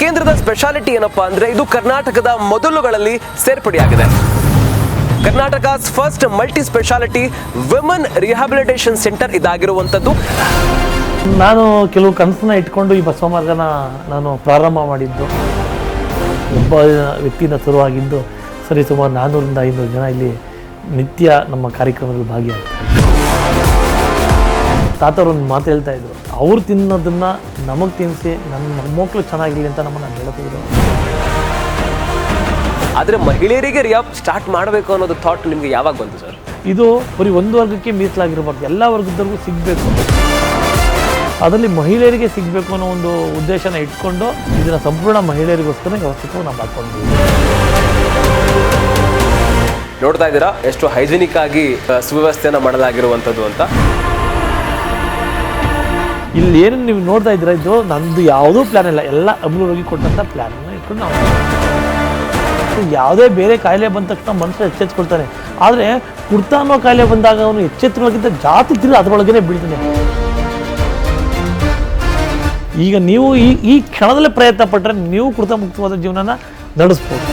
ಕೇಂದ್ರದ ಸ್ಪೆಷಾಲಿಟಿ ಏನಪ್ಪಾ ಅಂದ್ರೆ ಇದು ಕರ್ನಾಟಕದ ಮೊದಲುಗಳಲ್ಲಿ ಸೇರ್ಪಡೆಯಾಗಿದೆ. Karnataka first multi speciality women rehabilitation centre ಇದಾಗಿರುವಂಥದ್ದು. ನಾನು ಕೆಲವು ಕನಸನ್ನ ಇಟ್ಕೊಂಡು ಈ ಬಸವ ಮಾರ್ಗನ ನಾನು ಪ್ರಾರಂಭ ಮಾಡಿದ್ದು. ಒಬ್ಬ ವ್ಯಕ್ತಿಯಿಂದ ಶುರುವಾಗಿದ್ದು, ಸರಿ ಸುಮಾರು ನಾನ್ನೂರಿಂದ ಐನೂರು ಜನ ಇಲ್ಲಿ ನಿತ್ಯ ನಮ್ಮ ಕಾರ್ಯಕ್ರಮದಲ್ಲಿ ಭಾಗಿಯಾಗ್ತಾರೆ. ತಾತವ್ರು ಒಂದು ಮಾತು ಹೇಳ್ತಾ ಇದ್ರು ಅವ್ರು ತಿನ್ನೋದನ್ನ ನಮಗೆ ತಿನ್ನಿಸಿ ನನ್ನ ಮೊಮ್ಮಕ್ಕಳು ಚೆನ್ನಾಗಿರಲಿ ಅಂತ ನಮ್ಮನ್ನು ಹೇಳ್ತಿದ್ರು ಆದ್ರೆ ಮಹಿಳೆಯರಿಗೆ ರಿಯಾಪ್ ಸ್ಟಾರ್ಟ್ ಮಾಡಬೇಕು ಅನ್ನೋದು ಥಾಟ್ ನಿಮಗೆ ಯಾವಾಗ ಬಂತು ಸರ್ ಇದು ಬರೀ ಒಂದು ವರ್ಗಕ್ಕೆ ಮೀಸಲಾಗಿರಬಾರ್ದು ಎಲ್ಲ ವರ್ಗದವ್ರಿಗೂ ಸಿಗಬೇಕು. ಅದರಲ್ಲಿ ಮಹಿಳೆಯರಿಗೆ ಸಿಗಬೇಕು ಅನ್ನೋ ಒಂದು ಉದ್ದೇಶನ ಇಟ್ಕೊಂಡು ಇದನ್ನು ಸಂಪೂರ್ಣ ಮಹಿಳೆಯರಿಗೋಸ್ಕರ ವ್ಯವಸ್ಥೆಗೂ ನಾವು ಹಾಕೊಂಡಿದ್ದೀವಿ ನೋಡ್ತಾ ಇದ್ದೀರಾ ಎಷ್ಟು ಹೈಜಿನಿಕ್ ಆಗಿ ಸುವ್ಯವಸ್ಥೆಯನ್ನ ಮಾಡಲಾಗಿರುವಂಥದ್ದು ಅಂತ? ಇಲ್ಲಿ ಏನು ನೀವು ನೋಡ್ತಾ ಇದ್ದೀರಾ, ಇದು ನಂದು ಯಾವುದೂ ಪ್ಲ್ಯಾನ್ ಇಲ್ಲ. ಎಲ್ಲ ಅಮೂಲ್ಯವಾಗಿ ಕೊಟ್ಟಂಥ ಪ್ಲ್ಯಾನನ್ನು ಇಟ್ಕೊಂಡು ನಾವು ಯಾವುದೇ ಬೇರೆ ಕಾಯಿಲೆ ಬಂದ ತಕ್ಷಣ ಮನುಷ್ಯ ಎಚ್ಚೆತ್ಕೊಳ್ತಾನೆ. ಆದರೆ ಕುರ್ತಾ ಅನ್ನೋ ಕಾಯಿಲೆ ಬಂದಾಗ ಅವನು ಎಚ್ಚೆತ್ತುಗಳಿಗಿಂತ ಜಾತಿ ತಿರು ಅದರೊಳಗೇ ಬೀಳ್ತಾನೆ. ಈಗ ನೀವು ಈ ಈ ಕ್ಷಣದಲ್ಲೇ ಪ್ರಯತ್ನ ಪಟ್ಟರೆ ನೀವು ಕುರ್ತಾ ಮುಕ್ತವಾದ ಜೀವನನ ನಡೆಸ್ಬೋದು.